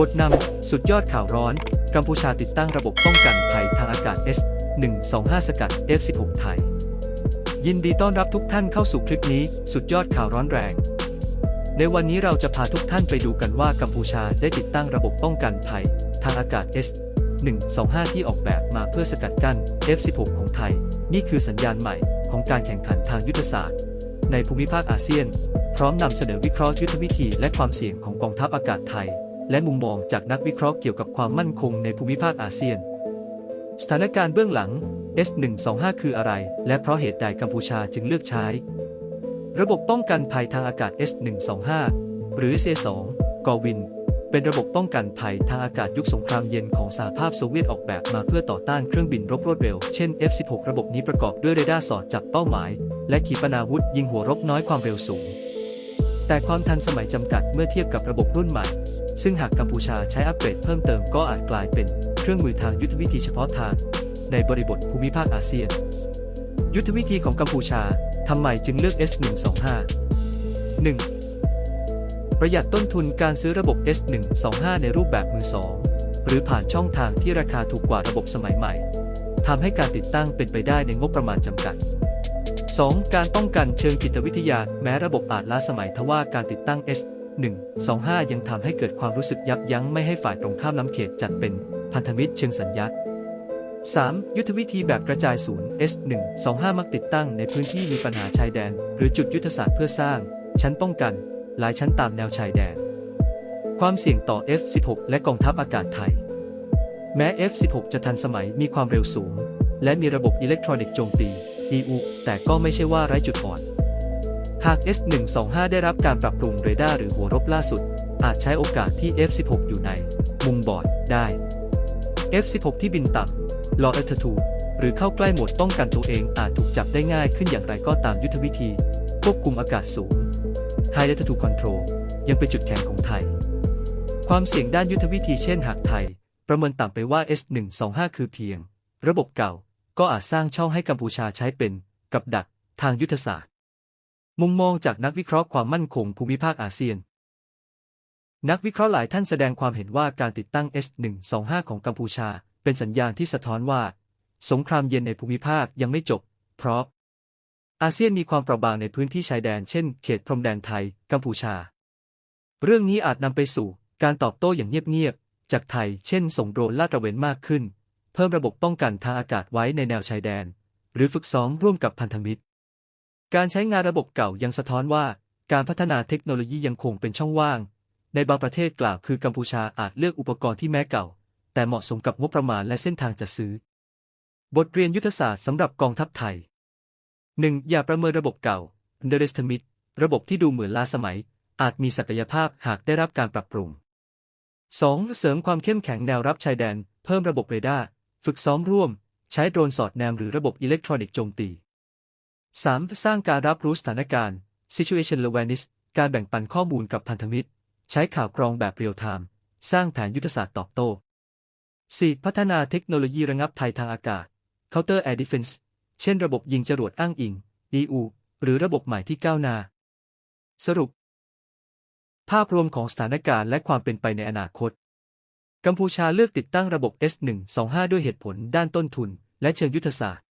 บทนำสุดยอดข่าวร้อน กัมพูชาติดตั้งระบบป้องกันภัยทางอากาศ S125 สกัด F16 ไทย ยินดีต้อนรับทุกท่านเข้าสู่คลิปนี้ สุดยอดข่าวร้อนแรง ในวันนี้เราจะพาทุกท่านไปดูกันว่ากัมพูชาได้ติดตั้งระบบป้องกันภัยทางอากาศ S125 ที่ออกแบบมาเพื่อสกัดกั้น F16 ของไทย นี่คือสัญญาณใหม่ของการแข่งขันทางยุทธศาสตร์ ในภูมิภาคอาเซียน พร้อมนำเสนอวิเคราะห์ยุทธวิธีและความเสี่ยงของกองทัพอากาศไทย และมุมมองจากนักวิเคราะห์เกี่ยวกับความมั่นคงในภูมิภาคอาเซียน สถานการณ์เบื้องหลัง S125 คืออะไร และเพราะเหตุใดกัมพูชาจึงเลือกใช้ ระบบป้องกันภัยทางอากาศ S125 หรือ C2 กอวิน เป็นระบบป้องกันภัยทางอากาศยุคสงครามเย็นของสหภาพโซเวียตออกแบบมาเพื่อต่อต้านเครื่องบินรบรวดเร็ว เช่น F16 ระบบนี้ประกอบด้วยเรดาร์สอดจับเป้าหมาย และขีปนาวุธยิงหัวรบน้อยความเร็วสูง แต่ความทันสมัยจำกัดเมื่อเทียบกับระบบรุ่นใหม่ ซึ่งหากกัมพูชาใช้อัปเกรดเพิ่มเติมก็อาจกลายเป็นเครื่องมือทางยุทธวิธีเฉพาะทาง ในบริบทภูมิภาคอาเซียน ยุทธวิธีของกัมพูชาทำไมจึงเลือก S125 1. ประหยัดต้นทุนการซื้อระบบ S125 ในรูปแบบมือสองหรือผ่านช่องทางที่ราคาถูกกว่าระบบสมัยใหม่ทำให้การติดตั้งเป็นไปได้ในงบประมาณจำกัด 2. การป้องกันเชิงจิตวิทยา แม้ระบบอาจล้าสมัยทว่าการติดตั้ง S 125 ยังทำให้เกิดความรู้สึกยับยั้งไม่ให้ฝ่ายตรงข้ามล้ำเขตจัดเป็นพันธมิตรเชิงสัญญา 3. ยุทธวิธีแบบกระจายศูนย์ S125 มักติดตั้งในพื้นที่มีปัญหาชายแดน หรือจุดยุทธศาสตร์เพื่อสร้าง ชั้นป้องกัน หลายชั้นตามแนวชายแดน ความเสี่ยงต่อ F16 และกองทัพอากาศไทย แม้ F16 จะทันสมัยมีความเร็วสูง และมีระบบอิเล็กทรอนิกส์โจมตี EU แต่ก็ไม่ใช่ว่าไร้จุดอ่อน หาก S125 ได้รับการปรับปรุงเรดาร์หรือหัวรบล่าสุด อาจใช้โอกาสที่ F16 อยู่ใน มุมบอดได้ F16 ที่บินต่ำลอเอททูหรือเข้าใกล้โหมดป้องกันตัวเองอาจถูกจับได้ง่ายขึ้นอย่างไรก็ตามยุทธวิธี ควบคุมอากาศสูง High Altitude Control ยังเป็นจุดแข็งของไทย ความเสี่ยงด้านยุทธวิธีเช่นหากไทย ประเมินต่ำไปว่า S125 คือเพียง ระบบเก่าก็อาจสร้างช่องให้กัมพูชาใช้เป็น กับดักทางยุทธศาสตร์ มุมมองจากนักวิเคราะห์ความมั่นคงภูมิภาคอาเซียน นักวิเคราะห์หลายท่านแสดงความเห็นว่าการติดตั้ง S125 ของกัมพูชา เป็นสัญญาณที่สะท้อนว่า สงครามเย็นในภูมิภาคยังไม่จบ เพราะ อาเซียนมีความเปราะบางในพื้นที่ชายแดนเช่น เขตพรมแดนไทย กัมพูชา เรื่องนี้อาจนำไปสู่การตอบโต้อย่างเงียบๆ จากไทย เช่น ส่งโดรนลาดตระเวนมากขึ้น เพิ่มระบบป้องกันทางอากาศไว้ในแนวชายแดน หรือฝึกซ้อมร่วมกับพันธมิตร การใช้งานระบบเก่ายังสะท้อนว่า การพัฒนาเทคโนโลยียังคงเป็นช่องว่าง ในบางประเทศกล่าวคือกัมพูชาอาจเลือกอุปกรณ์ที่แม้เก่า แต่เหมาะสมกับงบประมาณและเส้นทางจัดซื้อ บทเรียนยุทธศาสตร์สำหรับกองทัพไทย 1. อย่าประเมินระบบเก่า underestimate ระบบที่ดูเหมือนล้าสมัย อาจมีศักยภาพหากได้รับการปรับปรุง 2. เสริมความเข้มแข็งแนวรับชายแดน เพิ่มระบบเรดาร์ ฝึกซ้อมร่วม ใช้โดรนสอดแนมหรือระบบอิเล็กทรอนิกส์โจมตี 3. สร้างการรับรู้สถานการณ์ situation awareness การแบ่งปันข้อมูลกับพันธมิตร ใช้ข่าวกรองแบบเรียลไทม์ สร้างแผนยุทธศาสตร์ตอบโต้ 4. พัฒนาเทคโนโลยีระงับภัยทางอากาศ counter air defense เช่นระบบยิงจรวดอ้างอิง EU หรือระบบใหม่ที่ก้าวหน้า สรุป ภาพรวมของสถานการณ์และความเป็นไปในอนาคต กัมพูชาเลือกติดตั้งระบบ S125 ด้วยเหตุผลด้านต้นทุน และเชิงยุทธศาสตร์